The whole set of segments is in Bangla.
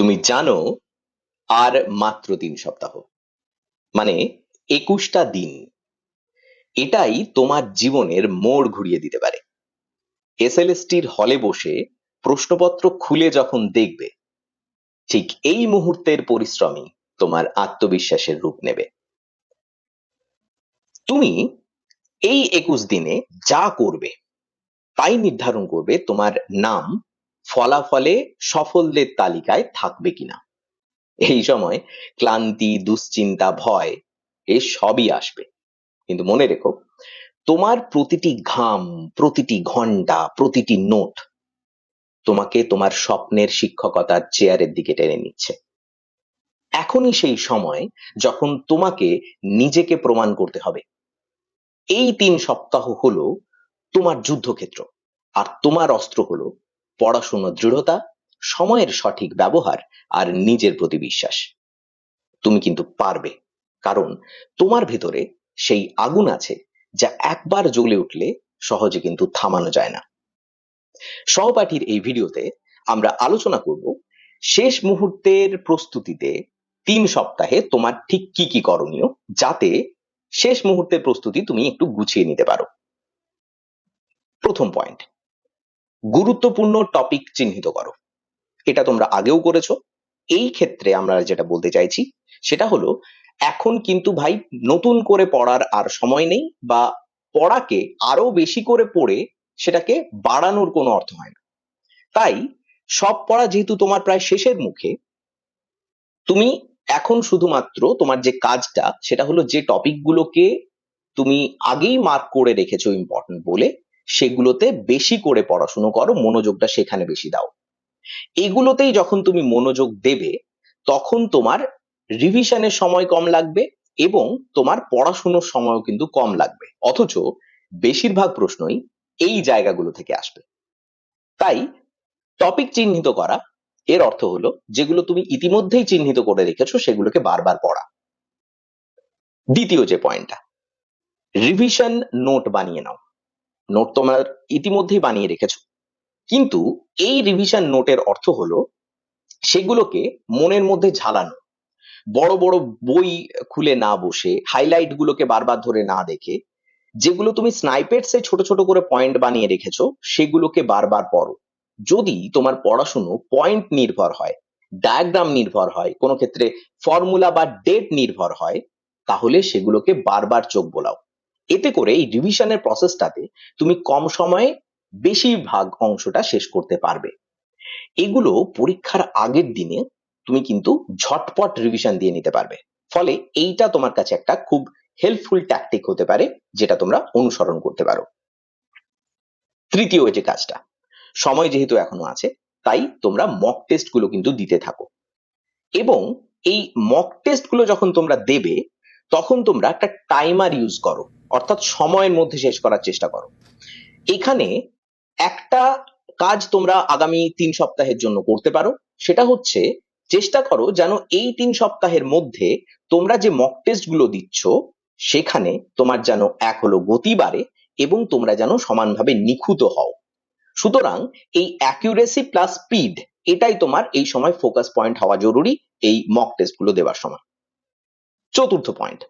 তুমি জানো, আর মাত্র তিন সপ্তাহ। মানে একুশটা দিন। এটাই তোমার জীবনের মোড় ঘুরিয়ে দিতে পারে। এসএলএসটির হলে বসে প্রশ্নপত্র খুলে যখন দেখবে, ঠিক এই মুহূর্তের পরিশ্রমই তোমার আত্মবিশ্বাসের রূপ নেবে। তুমি এই একুশ দিনে যা করবে, তাই নির্ধারণ করবে তোমার নাম ফলাফলে সফলদের তালিকায় থাকবে কিনা? এই সময় ক্লান্তি, দুশ্চিন্তা, ভয়, এ সবই আসবে। কিন্তু মনে রেখো, তোমার প্রতিটি ঘাম, প্রতিটি ঘণ্টা প্রতিটি নোট তোমাকে তোমার স্বপ্নের শিক্ষকতার চেয়ারের দিকে টেনে নিচ্ছে। এখনই সেই সময় যখন তোমাকে নিজেকে প্রমাণ করতে হবে। এই তিন সপ্তাহ হলো তোমার যুদ্ধক্ষেত্র, আর তোমার অস্ত্র হলো পড়াশোনার দৃঢ়তা, সময়ের সঠিক ব্যবহার আর নিজের প্রতি বিশ্বাস। তুমি কিন্তু পারবে, কারণ তোমার ভেতরে সেই আগুন আছে যা একবার জ্বলে উঠলে সহজে কিন্তু থামানো যায় না। সহপাঠীর এই ভিডিওতে আমরা আলোচনা করব শেষ মুহূর্তের প্রস্তুতিতে তিন সপ্তাহে তোমার ঠিক কি কি করণীয় যাতে শেষ মুহূর্তের প্রস্তুতি তুমি একটু গুছিয়ে নিতে পারো। প্রথম পয়েন্ট গুরুত্বপূর্ণ টপিক চিহ্নিত করো। এটা তোমরা আগেও করেছ। এই ক্ষেত্রে আমরা যেটা বলতে চাইছি, সেটা হলো, এখন কিন্তু ভাই নতুন করে পড়ার আর সময় নেই বা পড়াকে আরও বেশি করে পড়ে সেটাকে বাড়ানোর কোনো অর্থ হয় না। তাই সব পড়া যেহেতু তোমার প্রায় শেষের মুখে, তুমি এখন শুধুমাত্র তোমার যে কাজটা, সেটা হলো যে টপিক গুলোকে তুমি আগেই মার্ক করে রেখেছো ইম্পর্টেন্ট বলে সেগুলোতে বেশি করে পড়াশুনো করো, মনোযোগটা সেখানে বেশি দাও। এগুলোতেই যখন তুমি মনোযোগ দেবে, তখন তোমার রিভিশনের সময় কম লাগবে এবং তোমার পড়াশুনোর সময়ও কিন্তু কম লাগবে। অথচ বেশিরভাগ প্রশ্নই এই জায়গাগুলো থেকে আসবে। তাই টপিক চিহ্নিত করা, এর অর্থ হলো যেগুলো তুমি ইতিমধ্যেই চিহ্নিত করে রেখেছো, সেগুলোকে বারবার পড়া। দ্বিতীয় যে পয়েন্টটা রিভিশন নোট বানিয়ে নাও। নোট তোমার ইতিমধ্যেই বানিয়ে রেখেছো। কিন্তু এই রিভিশন নোটের অর্থ হলো সেগুলোকে মনের মধ্যে ঝালানো। বড় বড় বই খুলে না বসে হাইলাইট গুলোকে বারবার ধরে না দেখে, যেগুলো তুমি স্নাইপেটসে ছোট ছোট করে পয়েন্ট বানিয়ে রেখেছো, সেগুলোকে বারবার পড়ো। যদি তোমার পড়াশুনো পয়েন্ট নির্ভর হয় ডায়াগ্রাম নির্ভর হয়, কোনো ক্ষেত্রে ফর্মুলা বা ডেট নির্ভর হয়, তাহলে সেগুলোকে বারবার চোখ বোলাও। এতে করে এই রিভিশনের প্রসেসটাতে তুমি কম সময়ে বেশিরভাগ অংশটা শেষ করতে পারবে। এগুলো পরীক্ষার আগের দিনে তুমি কিন্তু ঝটপট রিভিশন দিয়ে নিতে পারবে। ফলে এইটা তোমার কাছে একটা খুব হেল্পফুল ট্যাকটিক হতে পারে, যেটা তোমরা অনুসরণ করতে পারো। তৃতীয় যে কাজটা, সময় যেহেতু এখনও আছে, তাই তোমরা মক টেস্টগুলো কিন্তু দিতে থাকো। এবং এই মক টেস্টগুলো যখন তোমরা দেবে তখন তোমরা একটা টাইমার ইউজ করো, অর্থাৎ সময়ের মধ্যে শেষ করার চেষ্টা করো। এখানে একটা কাজ তোমরা আগামী তিন সপ্তাহের জন্য করতে পারো, সেটা হচ্ছে চেষ্টা করো যেন এই তিন সপ্তাহের মধ্যে তোমরা যে মক টেস্টগুলো দিচ্ছ, সেখানে তোমার যেন এক হলো গতি বাড়ে এবং তোমরা যেন সমানভাবে নিখুঁত হও। সুতরাং এই অ্যাকিউরেসি প্লাস স্পিড এটাই তোমার এই সময় ফোকাস পয়েন্ট হওয়া জরুরি এই মক টেস্টগুলো দেওয়ার সময়। চতুর্থ পয়েন্ট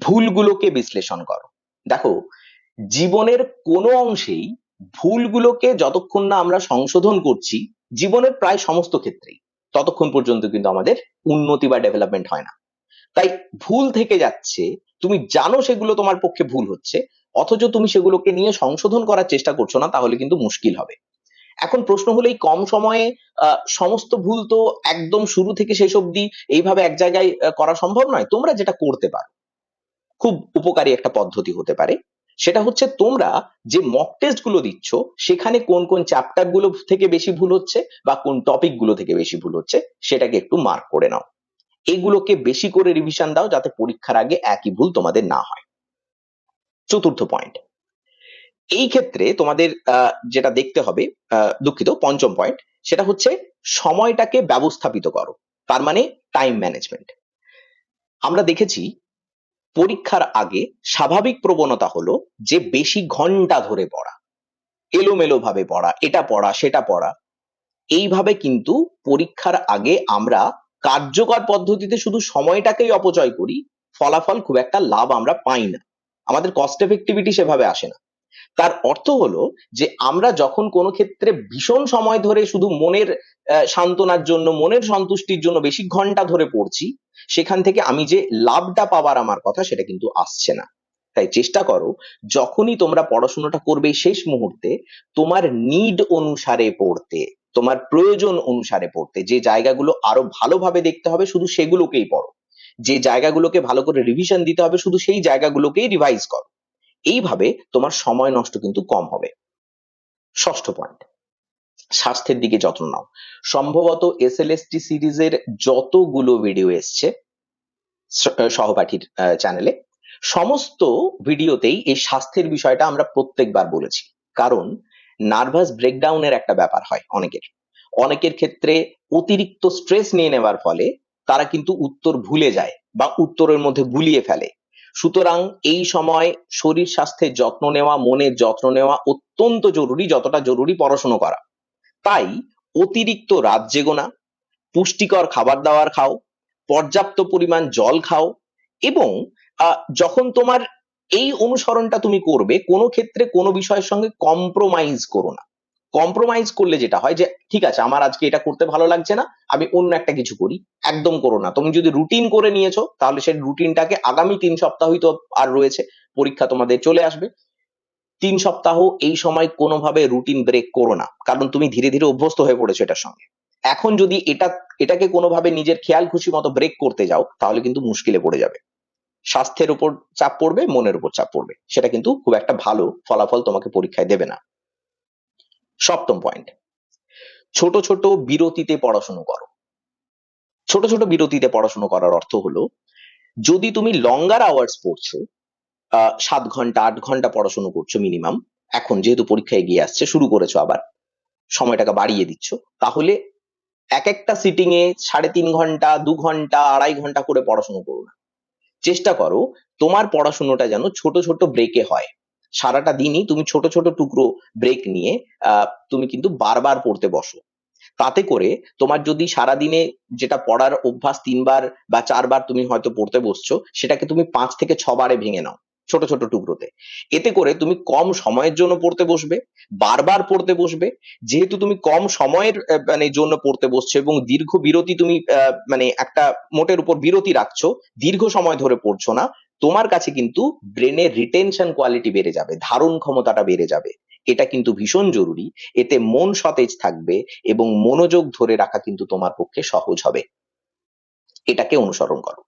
ভুলগুলোকে বিশ্লেষণ করো। দেখো, জীবনের কোনো অংশেই ভুলগুলোকে যতক্ষণ না আমরা সংশোধন করছি, জীবনের প্রায় সমস্ত ক্ষেত্রেই ততক্ষণ পর্যন্ত কিন্তু আমাদের উন্নতি বা ডেভেলপমেন্ট হয় না। তাই ভুল থেকে যাচ্ছে, তুমি জানো সেগুলো তোমার পক্ষে ভুল হচ্ছে, অথচ তুমি সেগুলোকে নিয়ে সংশোধন করার চেষ্টা করছ না, তাহলে কিন্তু মুশকিল হবে। এখন প্রশ্ন হলো এই কম সময়ে সমস্ত ভুল তো একদম শুরু থেকে শেষ অবধি এইভাবে এক জায়গায় করা সম্ভব নয়। তোমরা যেটা করতে পারো, খুব উপকারী একটা পদ্ধতি হতে পারে। সেটা হচ্ছে তোমরা যে মক টেস্টগুলো দিচ্ছ, সেখানে কোন কোন চ্যাপ্টারগুলো থেকে বেশি ভুল হচ্ছে বা কোন টপিকগুলো থেকে বেশি ভুল হচ্ছে, সেটাকে একটু মার্ক করে নাও। এগুলোকে বেশি করে রিভিশন দাও যাতে পরীক্ষার আগে একই ভুল তোমাদের না হয়। চতুর্থ পয়েন্ট এই ক্ষেত্রে তোমাদের যেটা দেখতে হবে দুঃখিত, পঞ্চম পয়েন্ট সেটা হচ্ছে সময়টাকে ব্যবস্থাপিত করো, তার মানে টাইম ম্যানেজমেন্ট আমরা দেখেছি পরীক্ষার আগে স্বাভাবিক প্রবণতা হলো যে বেশি ঘণ্টা ধরে পড়া এলোমেলো ভাবে পড়া, এটা পড়া, সেটা পড়া। এইভাবে কিন্তু পরীক্ষার আগে আমরা কার্যকর পদ্ধতিতে শুধু সময়টাকেই অপচয় করি, ফলাফল খুব একটা লাভ আমরা পাই না। আমাদের cost effectivity সেভাবে আসে না। তার অর্থ হলো যে আমরা যখন কোনো ক্ষেত্রে ভীষণ সময় ধরে শুধু মনের সান্ত্বনার জন্য, মনের সন্তুষ্টির জন্য বেশি ঘণ্টা ধরে পড়ছি, সেখান থেকে আমি যে লাভটা পাওয়ার আমার কথা সেটা কিন্তু আসছে না। তাই চেষ্টা করো, যখনই তোমরা পড়াশোনাটা করবে শেষ মুহূর্তে, তোমার নিড অনুসারে পড়তে, তোমার প্রয়োজন অনুসারে পড়তে, যে জায়গাগুলো আরও ভালোভাবে দেখতে হবে শুধু সেগুলোকেই পড়ো। যে জায়গাগুলোকে ভালো করে রিভিশন দিতে হবে শুধু সেই জায়গাগুলোকেই revise করো। এইভাবে তোমার সময় নষ্ট কিন্তু কম হবে। ষষ্ঠ পয়েন্ট স্বাস্থ্যের দিকে যত্ন নাও। সম্ভবত SLST series সিরিজের যতগুলো ভিডিও এসছে সহপাঠীর চ্যানেলে সমস্ত ভিডিওতেই এই স্বাস্থ্যের বিষয়টা আমরা প্রত্যেকবার বলেছি। কারণ নার্ভাস ব্রেকডাউনের একটা ব্যাপার হয় অনেকের। অনেকের ক্ষেত্রে অতিরিক্ত স্ট্রেস নিয়ে নেওয়ার ফলে তারা কিন্তু উত্তর ভুলে যায় বা উত্তরের মধ্যে গুলিয়ে ফেলে। সুতরাং এই সময় শরীর স্বাস্থ্যের যত্ন নেওয়া, মনের যত্ন নেওয়া অত্যন্ত জরুরি, যতটা জরুরি পড়াশোনা করা। তাই অতিরিক্ত রাত জেগো না পুষ্টিকর খাবার দাবার খাও, পর্যাপ্ত পরিমাণ জল খাও এবং যখন তোমার এই অনুসরণটা তুমি করবে, কোনো ক্ষেত্রে কোনো বিষয়ের সঙ্গে কম্প্রোমাইজ করো না। কম্প্রোমাইজ করলে যেটা হয় যে, ঠিক আছে, আমার আজকে এটা করতে ভালো লাগছে না, আমি অন্য একটা কিছু করি, একদম করো না। তুমি যদি রুটিন করে নিয়েছো, তাহলে সেই রুটিনটাকে আগামী তিন সপ্তাহই তো আর রয়েছে, পরীক্ষা তোমাদের চলে আসবে। তিন সপ্তাহ এই সময় কোনোভাবে রুটিন ব্রেক করো না, কারণ তুমি ধীরে ধীরে অভ্যস্ত হয়ে পড়েছো এটার সঙ্গে। এখন যদি এটা, এটাকে কোনোভাবে নিজের খেয়াল খুশি মতো ব্রেক করতে যাও, তাহলে কিন্তু মুশকিলে পড়ে যাবে। স্বাস্থ্যের উপর চাপ পড়বে, মনের উপর চাপ পড়বে। সেটা কিন্তু খুব একটা ভালো ফলাফল তোমাকে পরীক্ষায় দেবে না। সপ্তম পয়েন্ট ছোট ছোট বিরতিতে পড়াশুনো করো। ছোট ছোট বিরতিতে পড়াশুনো করার অর্থ হলো, যদি তুমি লঙ্গার আওয়ার্স পড়ছো সাত ঘণ্টা, আট ঘণ্টা পড়াশুনো করছ মিনিমাম এখন যেহেতু পরীক্ষা এগিয়ে আসছে, শুরু করেছ আবার, সময়টাকে বাড়িয়ে দিচ্ছ, তাহলে এক একটা সিটিং এ সাড়ে তিন ঘণ্টা, দু ঘণ্টা, আড়াই ঘণ্টা করে পড়াশুনো করো না। চেষ্টা করো, তোমার পড়াশুনোটা যেন ছোট ছোট ব্রেকে হয়। সারাটা দিনই তুমি ছোট ছোট টুকরো ব্রেক নিয়ে তুমি কিন্তু বারবার পড়তে বসো। তাতে করে তোমার যদি সারাদিনে যেটা পড়ার অভ্যাস তিনবার বা চারবার তুমি হয়তো পড়তে বসছো, সেটাকে তুমি পাঁচ থেকে ছবারে ভেঙে নাও ছোট ছোট টুকরোতে। এতে করে তুমি কম সময়ের জন্য পড়তে বসবে, বারবার পড়তে বসবে, যেহেতু তুমি কম সময়ের মানে জন্য পড়তে বসছো এবং দীর্ঘ বিরতি তুমি মানে একটা মোটের উপর বিরতি রাখছো, দীর্ঘ সময় ধরে পড়ছো না তোমার কাছে কিন্তু ব্রেনের রিটেনশন কোয়ালিটি বেড়ে যাবে, ধারণ ক্ষমতাটা বেড়ে যাবে। এটা কিন্তু ভীষণ জরুরি, এতে মন সতেজ থাকবে এবং মনোযোগ ধরে রাখা কিন্তু তোমার পক্ষে সহজ হবে। এটাকে অনুসরণ করো।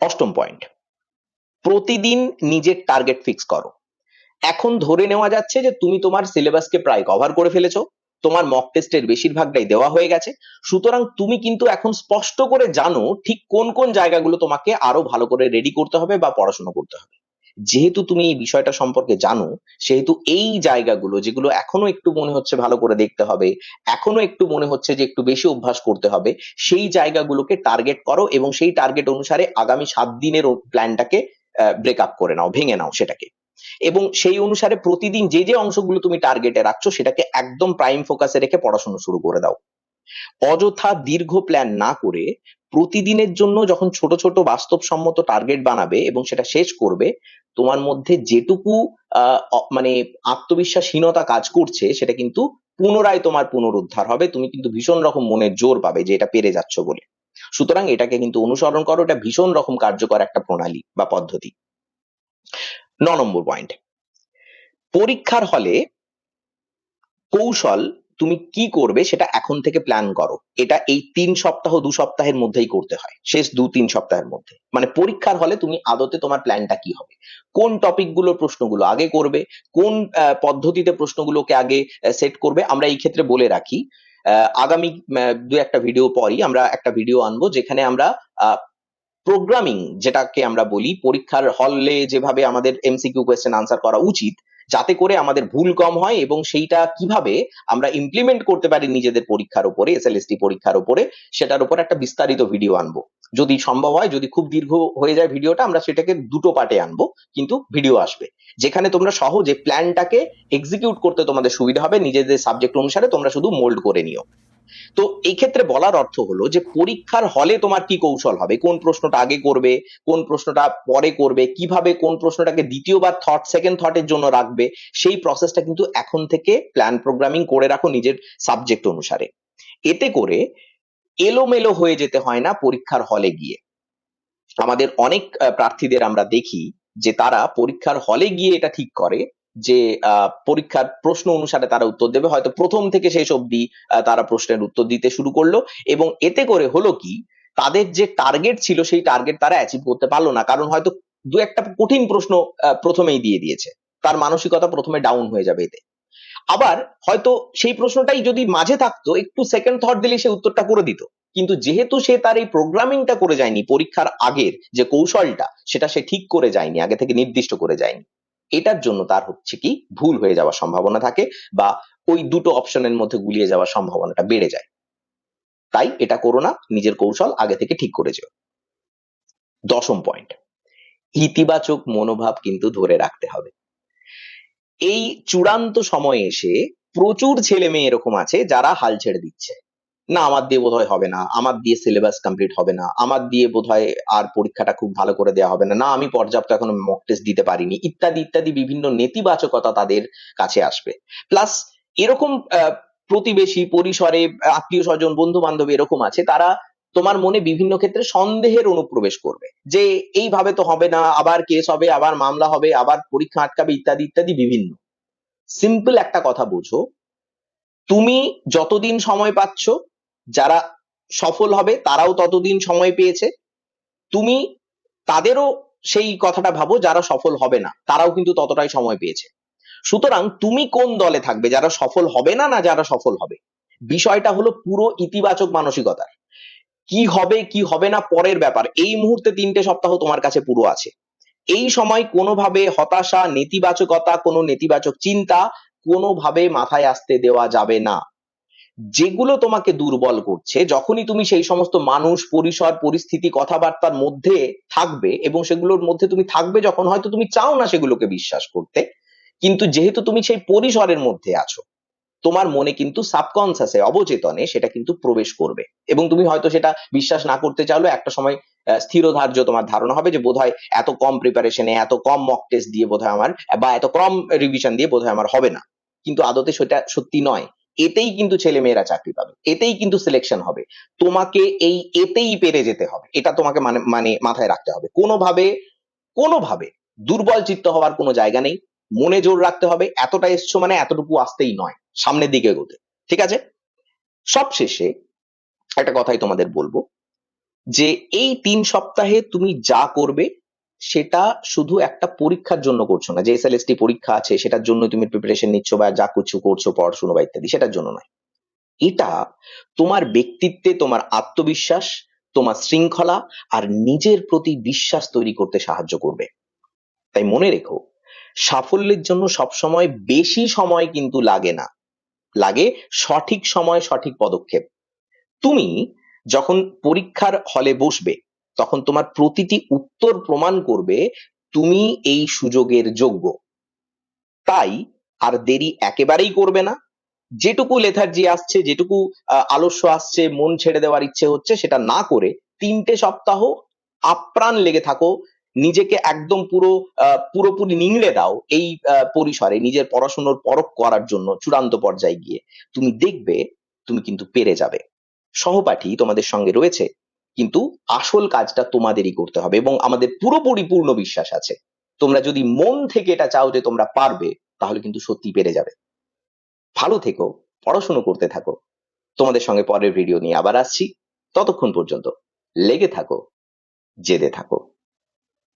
অষ্টম পয়েন্ট প্রতিদিন নিজের টার্গেট ফিক্স করো। এখন ধরে নেওয়া যাচ্ছে যে তুমি তোমার সিলেবাসকে প্রায় কভার করে ফেলেছো। তোমার মক টেস্টের বেশিরভাগটাই দেওয়া হয়ে গেছে। সুতরাং তুমি কিন্তু এখন স্পষ্ট করে জানো ঠিক কোন কোন জায়গাগুলো তোমাকে আরও ভালো করে রেডি করতে হবে বা পড়াশোনা করতে হবে। যেহেতু তুমি এই বিষয়টা সম্পর্কে জানো, সেহেতু এই জায়গাগুলো যেগুলো এখনও একটু মনে হচ্ছে ভালো করে দেখতে হবে, এখনও একটু মনে হচ্ছে যে একটু বেশি অভ্যাস করতে হবে, সেই জায়গাগুলোকে টার্গেট করো এবং সেই টার্গেট অনুসারে আগামী সাত দিনের প্ল্যানটাকে ব্রেক আপ করে নাও, ভেঙে নাও সেটাকে। এবং সেই অনুসারে প্রতিদিন যে যে অংশগুলো তুমি টার্গেটে রাখছো সেটাকে একদম প্রাইম ফোকাসে রেখে পড়াশোনা শুরু করে দাও। অযথা দীর্ঘ প্ল্যান না করে প্রতিদিনের জন্য যখন ছোট ছোট বাস্তবসম্মত টার্গেট বানাবে এবং সেটা শেষ করবে, তোমার মধ্যে যেটুকু মানে আত্মবিশ্বাসহীনতা কাজ করছে সেটা কিন্তু পুনরায় তোমার পুনরুদ্ধার হবে। তুমি কিন্তু ভীষণ রকম মনের জোর পাবে যে এটা পেরে যাচ্ছ বলে। সুতরাং এটাকে কিন্তু অনুসরণ করো, এটা ভীষণ রকম কার্যকর একটা প্রণালী বা পদ্ধতি। ন নম্বর পয়েন্ট পরীক্ষার হলে কৌশল তুমি কি করবে সেটা এখন থেকে প্ল্যান করো। এটা এই তিন সপ্তাহ, দু সপ্তাহের মধ্যেই করতে হয়। শেষ দু তিন সপ্তাহের মধ্যে। মানে পরীক্ষার হলে তুমি আদতে তোমার প্ল্যানটা কি হবে? কোন টপিকগুলোর প্রশ্নগুলো আগে করবে? কোন পদ্ধতিতে প্রশ্নগুলোকে আগে সেট করবে? আমরা এই ক্ষেত্রে বলে রাখি আগামী দু একটা ভিডিও পরই আমরা একটা ভিডিও আনব যেখানে আমরা প্রোগ্রামিং যেটাকে আমরা বলি, পরীক্ষার হলে যেভাবে আমাদের এমসিকিউ কোয়েশ্চেন আনসার করা উচিত, যাতে করে আমাদের ভুল কম হয় এবং সেইটা কীভাবে আমরা ইমপ্লিমেন্ট করতে পারি নিজেদের পরীক্ষার উপরে এসএলএসটি পরীক্ষার উপরে, সেটার উপর একটা বিস্তারিত ভিডিও আনব। যদি সম্ভব হয়, যদি খুব দীর্ঘ হয়ে যায় ভিডিওটা আমরা সেটাকে দুটো পার্টে আনব, কিন্তু ভিডিও আসবে। যেখানে তোমরা সহজে প্ল্যানটাকে এক্সিকিউট করতে তোমাদের সুবিধা হবে, নিজেদের সাবজেক্ট অনুসারে তোমরা শুধু মোল্ড করে নিও। তো এই ক্ষেত্রে বলার অর্থ হলো যে পরীক্ষার হলে তোমার কি কৌশল হবে? কোন প্রশ্নটা আগে করবে? কোন প্রশ্নটা পরে করবে? কীভাবে কোন প্রশ্নটাকে দ্বিতীয়বার থট সেকেন্ড থটের জন্য রাখবে? সেই প্রসেসটা কিন্তু এখন থেকে প্ল্যান প্রোগ্রামিং করে রাখো নিজের সাবজেক্ট অনুসারে। এতে করে এলোমেলো হয়ে যেতে হয় না পরীক্ষার হলে গিয়ে। আমাদের অনেক প্রার্থীদের আমরা দেখি যে তারা পরীক্ষার হলে গিয়ে এটা ঠিক করে যে পরীক্ষার প্রশ্ন অনুসারে তারা উত্তর দেবে। হয়তো প্রথম থেকে শেষ অবধি তারা প্রশ্নের উত্তর দিতে শুরু করল এবং এতে করে হলো কি, তাদের যে টার্গেট ছিল সেই টার্গেট তারা অ্যাচিভ করতে পারল না। কারণ হয়তো দু একটা কঠিন প্রশ্ন প্রথমেই দিয়ে দিয়েছে। তার মানসিকতা প্রথমে ডাউন হয়ে যাবে এতে। আবার হয়তো সেই প্রশ্নটাই যদি মাঝে থাকতো, একটু সেকেন্ড থট দিলে সে উত্তরটা করে দিত। কিন্তু যেহেতু সে তার এই প্রোগ্রামিংটা করে যায়নি, পরীক্ষার আগের যে কৌশলটা, সেটা সে ঠিক করে যায়নি, আগে থেকে নির্দিষ্ট করে যায়নি। এটার জন্য তার হচ্ছে কি ভুল হয়ে যাওয়ার সম্ভাবনা থাকে বা ওই দুটো অপশনের মধ্যে গুলিয়ে যাওয়ার সম্ভাবনাটা বেড়ে যায়। তাই এটা করো না, নিজের কৌশল আগে থেকে ঠিক করে যেও দশম পয়েন্ট ইতিবাচক মনোভাব কিন্তু ধরে রাখতে হবে। এই চূড়ান্ত সময়ে এসে প্রচুর ছেলে মেয়ে এরকম আছে যারা হাল ছেড়ে দিচ্ছে। না, আমার দিয়ে বোধহয় হবে না। আমার দিয়ে সিলেবাস কমপ্লিট হবে না। আমার দিয়ে বোধহয় আর পরীক্ষাটা খুব ভালো করে দেওয়া হবে না। না, আমি পর্যাপ্ত এখনও মক টেস্ট দিতে পারিনি। ইত্যাদি ইত্যাদি বিভিন্ন নেতিবাচকতা তাদের কাছে আসবে। প্লাস এরকম প্রতিবেশী, পরিসরে, আত্মীয় স্বজন বন্ধু বান্ধব এরকম আছে, তারা তোমার মনে বিভিন্ন ক্ষেত্রে সন্দেহের অনুপ্রবেশ করবে। যে, এইভাবে তো হবে না, আবার কেস হবে, আবার মামলা হবে, আবার পরীক্ষা আটকাবে, ইত্যাদি ইত্যাদি, বিভিন্ন। সিম্পল একটা কথা বুঝো। তুমি যতদিন সময় পাচ্ছ যারা সফল হবে, তারাও ততদিন সময় পেয়েছে। তুমি তাদেরও সেই কথাটা ভাবো, যারা সফল হবে না, তারাও কিন্তু ততটাই সময় পেয়েছে। সুতরাং তুমি কোন দলে থাকবে, যারা সফল হবে না না যারা সফল হবে? বিষয়টা হলো পুরো ইতিবাচক মানসিকতার। কি হবে কি হবে না, পরের ব্যাপার। এই মুহূর্তে তিনটে সপ্তাহ তোমার কাছে পুরো আছে। এই সময় কোনোভাবে হতাশা, নেতিবাচকতা, কোনো নেতিবাচক চিন্তা কোনোভাবে মাথায় আসতে দেওয়া যাবে না। যেগুলো তোমাকে দুর্বল করছে যখনই তুমি সেই সমস্ত মানুষ পরিসর পরিস্থিতি কথাবার্তার মধ্যে থাকবে এবং সেগুলোর মধ্যে তুমি থাকবে যখন হয়তো তুমি চাও না সেগুলোকে বিশ্বাস করতে কিন্তু যেহেতু তুমি সেই পরিসরের মধ্যে আছো তোমার মনে কিন্তু সাবকনসিয়াসে অবচেতনে সেটা কিন্তু প্রবেশ করবে এবং তুমি হয়তো সেটা বিশ্বাস না করতে চাইলেও একটা সময় আহ, স্থিরধার্য তোমার ধারণা হবে যে বোধহয় এত কম প্রিপারেশনে এত কম মক টেস্ট দিয়ে বোধহয় আমার বা এত কম রিভিশন দিয়ে বোধহয় আমার হবে না। কিন্তু আদতে সেটা সত্যি নয়। এতেই কিন্তু ছেলে মেয়েরা চাকরি পাবে, এতেই কিন্তু সিলেকশন হবে। তোমাকে এই এতেই পেরে যেতে হবে, এটা তোমাকে মানে মানে মাথায় রাখতে হবে। কোনোভাবে কোনোভাবে দুর্বল চিত্ত হওয়ার কোনো জায়গা নেই, মনে জোর রাখতে হবে, এতটা এসছো মানে এতটুকু আসতেই নয়, সামনের দিকে এগোতে, ঠিক আছে? সবশেষে একটা কথাই তোমাদের বলব, যে এই তিন সপ্তাহে তুমি যা করবে সেটা শুধু একটা পরীক্ষার জন্য করছ না। যে এসএলএসটি পরীক্ষা আছে, সেটার জন্য তুমি প্রিপারেশন নিচ্ছ বা যা কিছু করছ পড়াশোনা বা ইত্যাদি, সেটার জন্য নয়। এটা তোমার ব্যক্তিত্বে তোমার আত্মবিশ্বাস, তোমার শৃঙ্খলা আর নিজের প্রতি বিশ্বাস তৈরি করতে সাহায্য করবে। তাই মনে রেখো, সাফল্যের জন্য সবসময় বেশি সময় কিন্তু লাগে না। লাগে সঠিক সময় সঠিক পদক্ষেপ। তুমি যখন পরীক্ষার হলে বসবে তখন তোমার প্রতিটি উত্তর প্রমাণ করবে তুমি এই সুযোগের যোগ্য। তাই আর দেরি একেবারেই করবে না। যেটুকু লেথার্জি আসছে, যেটুকু আলস্য আসছে, মন ছেড়ে দেওয়ার ইচ্ছে হচ্ছে, সেটা না করে তিনটে সপ্তাহ আপ্রাণ লেগে থাকো, নিজেকে একদম পুরো পুরোপুরি নিংড়ে দাও এই পরিসরে নিজের পড়াশোনার পরখ করার জন্য চূড়ান্ত পর্যায়ে গিয়ে। তুমি দেখবে, তুমি কিন্তু পেরে যাবে। সহপাঠী তোমাদের সঙ্গে রয়েছে। কিন্তু আসল কাজটা তোমাদেরই করতে হবে এবং আমাদের পুরোপুরি পূর্ণ বিশ্বাস আছে। তোমরা যদি মন থেকে এটা চাও যে তোমরা পারবে, তাহলে কিন্তু সত্যি পেরে যাবে। ভালো থেকো, পড়াশুনো করতে থাকো। তোমাদের সঙ্গে পরের ভিডিও নিয়ে আবার আসছি। ততক্ষণ পর্যন্ত লেগে থাকো, জেদে থাকো।